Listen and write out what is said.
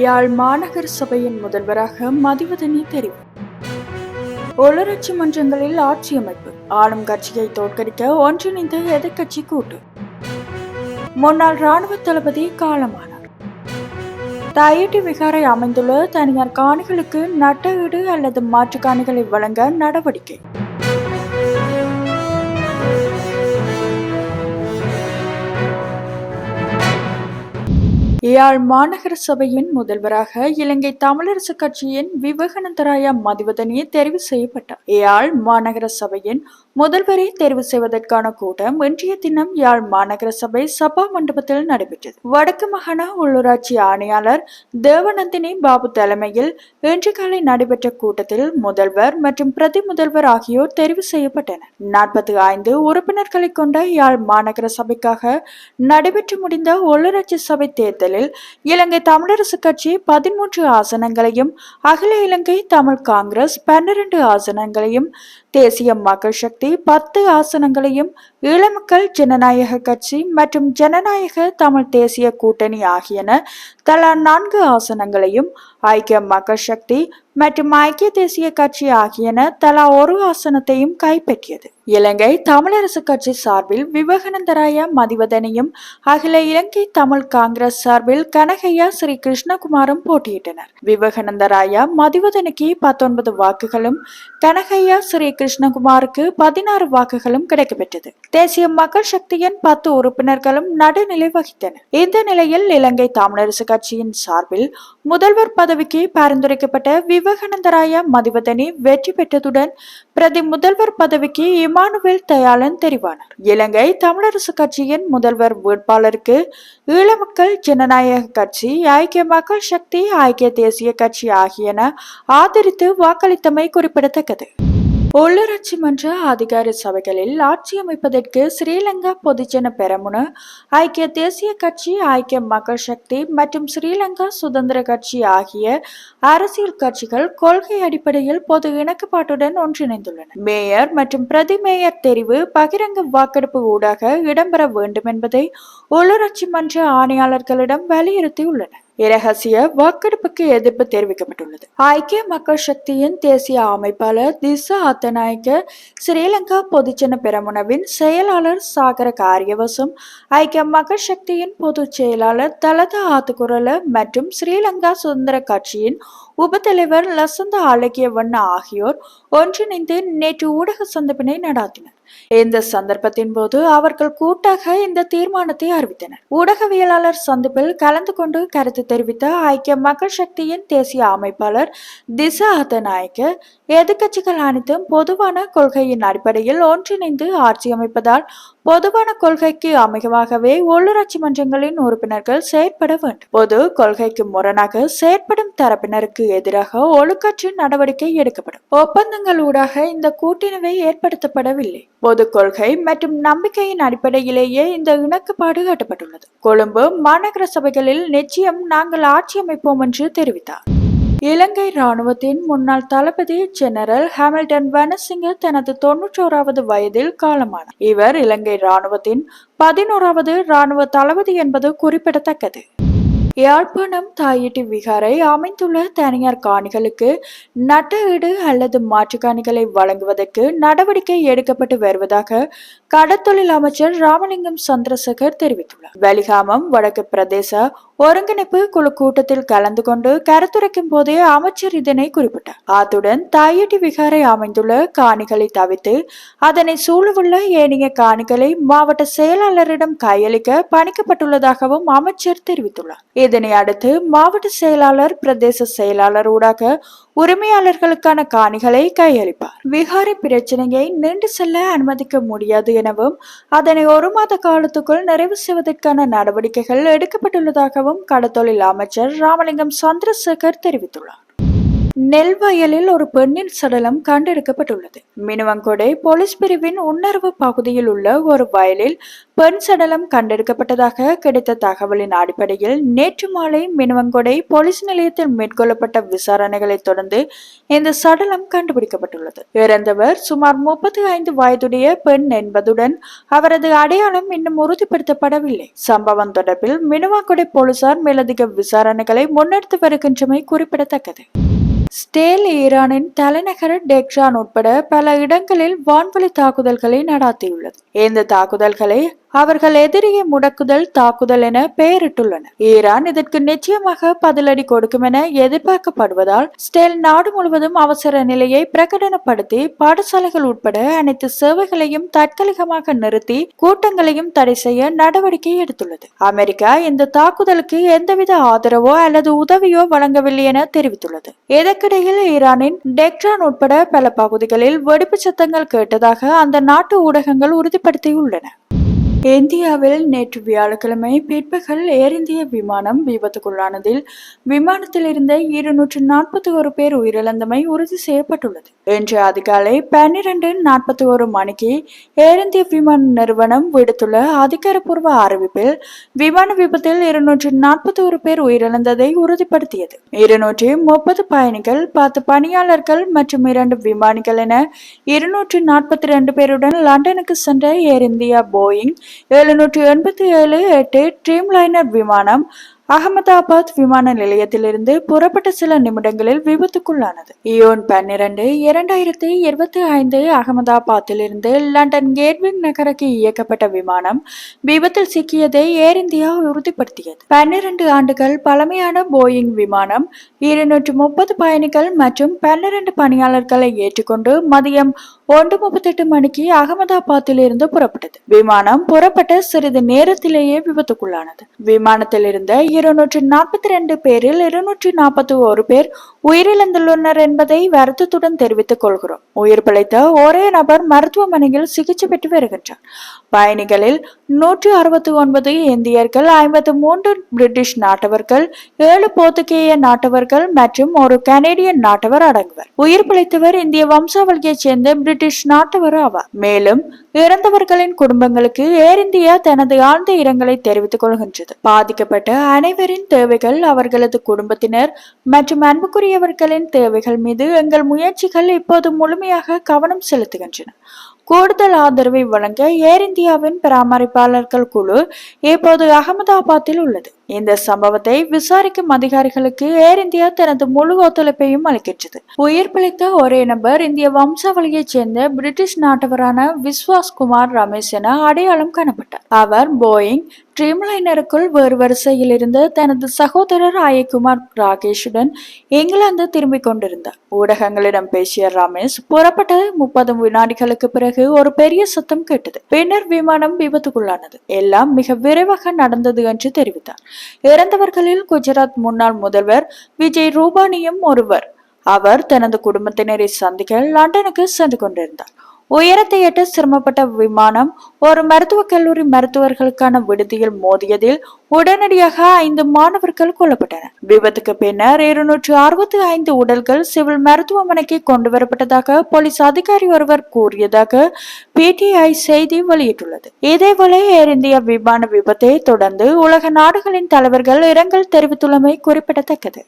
யாழ் மாநகர சபையின் முதல்வராக மதிவதனி தெரிவு. ஒளரட்சி மன்றங்களில் ஆட்சி அமைப்பு. ஆளும் கட்சியை தோற்கடிக்க ஒன்றிணைந்த எதிர்க்கட்சி கூட்டு. முன்னாள் ராணுவ தளபதி காலமானார். தாயேட்டி விகாரை அமைந்துள்ள தனியார் காணிகளுக்கு நட்ட ஈடு அல்லது மாற்று காணிகளை வழங்க நடவடிக்கை. யாழ் மாநகர சபையின் முதல்வராக இலங்கை தமிழரசு கட்சியின் விவேகானந்தராய மதிவதனே தெரிவு செய்யப்பட்டார். யாழ் மாநகர சபையின் முதல்வரை தெரிவு செய்வதற்கான கூட்டம் இன்றைய தினம் யாழ் மாநகர சபை சபா மண்டபத்தில் நடைபெற்றது. வடக்கு மாகாண உள்ளூராட்சி ஆணையாளர் தேவநந்தினி பாபு தலைமையில் இன்று காலை நடைபெற்ற கூட்டத்தில் முதல்வர் மற்றும் பிரதி முதல்வர் ஆகியோர் தெரிவு செய்யப்பட்டனர். நாற்பத்தி ஐந்து உறுப்பினர்களை கொண்ட யாழ் மாநகர சபைக்காக நடைபெற்று முடிந்த உள்ளூராட்சி சபை தேர்தலில் இலங்கை தமிழரசு கட்சி பதிமூன்று ஆசனங்களையும் அகில இலங்கை தமிழ் காங்கிரஸ் பன்னிரண்டு ஆசனங்களையும் தேசிய மக்கள் சக்தி பத்து ஆசனங்களையும் ஈழமக்கள் ஜனநாயக கட்சி மற்றும் ஜனநாயக தமிழ் தேசிய கூட்டணி ஆகியன தலா நான்கு ஆசனங்களையும் ஐக்கிய மக்கள் சக்தி மற்றும் ஐக்கிய தேசிய கட்சி ஆகியன தலா ஒரு ஆசனத்தையும் கைப்பற்றியது. இலங்கை தமிழரசு கட்சி சார்பில் விவேகானந்தராய மதிவதனையும் அகில இலங்கை தமிழ் காங்கிரஸ் சார்பில் கனகையா ஸ்ரீ கிருஷ்ணகுமாரும் போட்டியிட்டனர். விவேகானந்தராய மதிவதனுக்கு பத்தொன்பது வாக்குகளும் கனகையா ஸ்ரீ கிருஷ்ணகுமாருக்கு பதினாறு வாக்குகளும் கிடைக்கப்பெற்றது. தேசிய மக்கள் சக்தியின் பத்து உறுப்பினர்களும் நடுநிலை வகித்தனர். இந்த நிலையில் இலங்கை தமிழரசு கட்சியின் சார்பில் முதல்வர் பதவிக்கு பரிந்துரைக்கப்பட்ட விவேகானந்தராய மதிவதனி வெற்றி பெற்றதுடன் பிரதி முதல்வர் பதவிக்கு இமானுவேல் தயாளன் தெரிவானார். இலங்கை தமிழரசு கட்சியின் முதல்வர் வேட்பாளருக்கு ஈழமக்கள் ஜனநாயக கட்சி ஐக்கிய மக்கள் சக்தி ஐக்கிய தேசிய கட்சி ஆகியன ஆதரித்து வாக்களித்தமை குறிப்பிடத்தக்கது. உள்ளூராட்சி மன்ற அதிகார சபைகளில் ஆட்சி அமைப்பதற்கு ஸ்ரீலங்கா பொதுஜன பெரமுன ஐக்கிய தேசிய கட்சி ஐக்கிய மக்கள் சக்தி மற்றும் ஸ்ரீலங்கா சுதந்திர கட்சி ஆகிய அரசியல் கட்சிகள் கொள்கை அடிப்படையில் பொது இணக்கப்பாட்டுடன் ஒன்றிணைந்துள்ளன. மேயர் மற்றும் பிரதி மேயர் தெரிவு பகிரங்க வாக்கெடுப்பு ஊடாக இடம்பெற வேண்டும் என்பதை உள்ளூராட்சி மன்ற ஆணையாளர்களிடம் வலியுறுத்தியுள்ளனர். இரகசிய வாக்கெடுப்புக்கு எதிர்ப்பு தெரிவிக்கப்பட்டுள்ளது. ஐக்கிய மக்கள் சக்தியின் தேசிய அமைப்பாளர் திசா அத்தநாயக்க ஸ்ரீலங்கா பொதுஜன பெரமுனவின் செயலாளர் சாகர காரியவசம் ஐக்கிய மக்கள் சக்தியின் பொதுச் செயலாளர் தலதா ஆத்துக்குரல மற்றும் ஸ்ரீலங்கா சுதந்திர கட்சியின் உபத்தலைவர் லசந்த அழகியவண்ண ஆகியோர் ஒன்றிணைந்து நேற்று ஊடக சந்திப்பினை நடாத்தினர். இந்த சந்தர்ப்பத்தின் போது அவர்கள் கூட்டாக இந்த தீர்மானத்தை அறிவித்தனர். ஊடகவியலாளர் சந்திப்பில் கலந்து கொண்டு கருத்து தெரிவித்த ஐக்கிய மக்கள் சக்தியின் தேசிய அமைப்பாளர் திசா அத்தநாயக்க எதிர்க்கட்சிகள் அனைத்தும் பொதுவான கொள்கையின் அடிப்படையில் ஒன்றிணைந்து ஆட்சி அமைப்பதால் பொதுவான கொள்கைக்கு அமைகவாகவே உள்ளூராட்சி மன்றங்களின் உறுப்பினர்கள் செயற்பட வேண்டும். பொது கொள்கைக்கு முரணாக செயற்படும் தரப்பினருக்கு எதிராக ஒழுக்கற்று நடவடிக்கை எடுக்கப்படும். ஒப்பந்தங்கள் ஊடாக இந்த கூட்டணிவை ஏற்படுத்தப்படவில்லை. பொது கொள்கை மற்றும் நம்பிக்கையின் அடிப்படையிலேயே இந்த இணக்கப்பாடு காட்டப்பட்டுள்ளது. கொழும்பு மாநகர சபைகளில் நிச்சயம் நாங்கள் ஆட்சி அமைப்போம் என்று தெரிவித்தார். இலங்கை ராணுவத்தின் முன்னாள் தளபதி ஜெனரல் ஹாமில்டன் வனசிங்க தனது தொன்னூற்றோராவது வயதில் காலமானார். இவர் இலங்கை ராணுவத்தின் பதினோராவது ராணுவ தளபதி என்பது குறிப்பிடத்தக்கது. யாழ்ப்பாணம் தாயிட்டி விகாரை அமைந்துள்ள தனியார் காணிகளுக்கு நட்ட ஈடு அல்லது மாற்று காணிகளை வழங்குவதற்கு நடவடிக்கை எடுக்கப்பட்டு வருவதாக கடத்தொழில் அமைச்சர் ராமலிங்கம் சந்திரசேகர் தெரிவித்துள்ளார். வலிகாமம் வடக்கு பிரதேச ஒருங்கிணைப்பு குழு கூட்டத்தில் கலந்து கொண்டு கருத்துரைக்கும் போதே அமைச்சர் இதனை குறிப்பிட்டார். அத்துடன் தாயட்டி விகாரை அமைந்துள்ள காணிகளை தவிர்த்து அதனை சூழவுள்ள ஏனைய காணிகளை மாவட்ட செயலாளரிடம் கையளிக்க பணிக்கப்பட்டுள்ளதாகவும் அமைச்சர் தெரிவித்துள்ளார். இதனை அடுத்து மாவட்ட செயலாளர் பிரதேச செயலாளர் ஊடாக உரிமையாளர்களுக்கான காணிகளை கையளிப்பார். விகாரை பிரச்சனையை நீண்டு செல்ல அனுமதிக்க முடியாது எனவும் அதனை ஒரு மாத காலத்துக்குள் நிறைவு செய்வதற்கான நடவடிக்கைகள் எடுக்கப்பட்டுள்ளதாகவும் கடத்தொழில் அமைச்சர் ராமலிங்கம் சந்திரசேகர் தெரிவித்துள்ளார். நெல் வயலில் ஒரு பெண்ணின் சடலம் கண்டெடுக்கப்பட்டுள்ளது. மினுவங்கொடை போலீஸ் பிரிவின் உணர்வு பகுதியில் உள்ள ஒரு வயலில் பெண் சடலம் கண்டெடுக்கப்பட்டதாக கிடைத்த தகவலின் அடிப்படையில் நேற்று மாலை மினுவங்கொடை போலீஸ் நிலையத்தில் மேற்கொள்ளப்பட்ட விசாரணைகளை தொடர்ந்து இந்த சடலம் கண்டுபிடிக்கப்பட்டுள்ளது. இறந்தவர் சுமார் முப்பத்தி ஐந்து வயதுடைய பெண் என்பதுடன் அவரது அடையாளம் இன்னும் உறுதிப்படுத்தப்படவில்லை. சம்பவம் தொடர்பில் மினுவாங்கொடை போலீசார் மேலதிக விசாரணைகளை முன்னெடுத்து வருகின்றமை குறிப்பிடத்தக்கது. ஸ்டேல் ஈரானின் தலைநகர் டெக்ரான் உட்பட பல இடங்களில் வான்வழி தாக்குதல்களை நடாத்தியுள்ளது. இந்த தாக்குதல்களை அவர்கள் எதிரியை முடக்குதல் தாக்குதல் என பெயரிட்டுள்ளனர். ஈரான் இதற்கு நிச்சயமாக பதிலடி கொடுக்கும் என எதிர்பார்க்கப்படுவதால் ஸ்டெல் நாடு முழுவதும் அவசர நிலையை பிரகடனப்படுத்தி பாடசாலைகள் உட்பட அனைத்து சேவைகளையும் தற்காலிகமாக நிறுத்தி கூட்டங்களையும் தடை செய்ய நடவடிக்கை எடுத்துள்ளது. அமெரிக்கா இந்த தாக்குதலுக்கு எந்தவித ஆதரவோ அல்லது உதவியோ வழங்கவில்லை என தெரிவித்துள்ளது. இதற்கிடையில் ஈரானின் டெக்ரான் உட்பட பல பகுதிகளில் வெடிப்பு சத்தங்கள் கேட்டதாக அந்த நாட்டு ஊடகங்கள் உறுதிப்படுத்தியுள்ளன. இந்தியாவில் நேற்று வியாழக்கிழமை பிற்பகல் ஏர் இந்திய விமானம் விபத்துக்குள்ளானதில் விமானத்தில் இருந்த இருநூற்று நாற்பத்தி ஒரு பேர் உயிரிழந்தமை உறுதி செய்யப்பட்டுள்ளது. இன்று அதிகாலை பன்னிரண்டு நாற்பத்தி ஒரு மணிக்கு ஏர் இந்திய விமான நிறுவனம் விடுத்துள்ள அதிகாரப்பூர்வ அறிவிப்பில் விமான விபத்தில் இருநூற்று நாற்பத்தி ஒரு பேர் உயிரிழந்ததை உறுதிப்படுத்தியது. இருநூற்றி முப்பது பயணிகள் பத்து பணியாளர்கள் மற்றும் இரண்டு விமானிகள் என இருநூற்று நாற்பத்தி ரெண்டு பேருடன் லண்டனுக்கு சென்ற ஏர் இந்தியா போயிங் எழுநூற்றி எண்பத்தி ஏழு எட்டு ட்ரீம்லைனர் விமானம் அகமதாபாத் விமான நிலையத்திலிருந்து புறப்பட்ட சில நிமிடங்களில் விபத்துக்குள்ளானது. இயோன் பன்னிரண்டு இரண்டாயிரத்தி இருபத்தி ஐந்து அகமதாபாத்திலிருந்து லண்டன் கேட்விங் நகருக்கு இயக்கப்பட்ட விமானம் விபத்தில் சிக்கியதை ஏர் இந்தியா உறுதிப்படுத்தியது. பன்னிரண்டு ஆண்டுகள் பழமையான போயிங் விமானம் இருநூற்று முப்பது பயணிகள் மற்றும் பன்னிரண்டு பணியாளர்களை ஏற்றுக்கொண்டு மதியம் ஒன்று முப்பத்தெட்டு மணிக்கு அகமதாபாத்தில் இருந்து புறப்பட்டது. விமானம் புறப்பட்ட சிறிது நேரத்திலேயே விபத்துக்குள்ளானது. விமானத்தில் இருந்த இருநூற்றி நாற்பத்தி ரெண்டு பேரில் இருநூற்றி நாற்பத்தி ஒரு பேர் உயிரிழந்துள்ளனர் என்பதை வருத்தத்துடன் தெரிவித்துக் கொள்கிறோம். உயிர் பிழைத்த ஒரே நபர் மருத்துவமனையில் சிகிச்சை பெற்று வருகின்றார். பயணிகளில் நூற்றி அறுபத்தி ஒன்பது இந்தியர்கள் ஐம்பத்தி மூன்று பிரிட்டிஷ் நாட்டவர்கள் ஏழு போர்த்துகேய நாட்டவர்கள் மற்றும் ஒரு கனேடியன் நாட்டவர் அடங்குவர். உயிர் பிழைத்தவர் இந்திய வம்சாவளியைச் சேர்ந்த பிரிட்டிஷ் நாட்டவர் ஆவார். மேலும் இறந்தவர்களின் குடும்பங்களுக்கு ஏர் இந்தியா தனது ஆழ்ந்த இரங்கலை தெரிவித்துக் கொள்கின்றது. பாதிக்கப்பட்ட அனைவரின் தேவைகள் அவர்களது குடும்பத்தினர் மற்றும் அன்புக்குரியவர்களின் தேவைகள் மீது எங்கள் முயற்சிகள் இப்போது முழுமையாக கவனம் செலுத்துகின்றன. கூடுதல் ஆதரவை வழங்க ஏர் இந்தியாவின் பராமரிப்பாளர்கள் குழு இப்போது அகமதாபாத்தில் உள்ளது. இந்த சம்பவத்தை விசாரிக்கும் அதிகாரிகளுக்கு ஏர் இந்தியா தனது முழு ஒத்துழைப்பையும் அளிக்கின்றது. உயிர் பிழைத்த ஒரே நபர் இந்திய வம்சாவளியைச் சேர்ந்த பிரிட்டிஷ் நாட்டவரான விஸ்வாஸ் குமார் ரமேஷ் என அடையாளம் காணப்பட்டார். அவர் போயிங் ட்ரீம்லைனருக்குள் வேறு வரிசையில் இருந்த தனது சகோதரர் ஆயகுமார் ராகேஷுடன் இங்கிலாந்து திரும்பிக் கொண்டிருந்தார். ஊடகங்களிடம் பேசிய ரமேஷ் புறப்பட்ட முப்பது வினாடிகளுக்கு பிறகு ஒரு பெரிய சத்தம் கேட்டது. பின்னர் விமானம் விபத்துக்குள்ளானது. எல்லாம் மிக விரைவாக நடந்தது என்று தெரிவித்தார். இறந்தவர்களில் குஜராத் முன்னாள் முதல்வர் விஜய் ரூபானியும் ஒருவர். அவர் தனது குடும்பத்தினரை சந்திக்க லண்டனுக்கு சென்று கொண்டிருந்தார். உயரத்தை எட்ட சிரமப்பட்ட விமானம் ஒரு மருத்துவக் கல்லூரி மருத்துவர்களுக்கான விடுதியில் மோதியதில் உடனடியாக ஐந்து மாணவர்கள் கொல்லப்பட்டனர். விபத்துக்கு பின்னர் இருநூற்று அறுபத்தி ஐந்து உடல்கள் சிவில் மருத்துவமனைக்கு கொண்டு வரப்பட்டதாக போலீஸ் அதிகாரி ஒருவர் கூறியதாக பிடிஐ செய்தி வெளியிட்டுள்ளது. இதேபோல ஏர் இந்தியா விமான விபத்தை தொடர்ந்து உலக நாடுகளின் தலைவர்கள் இரங்கல் தெரிவித்துள்ளமை குறிப்பிடத்தக்கது.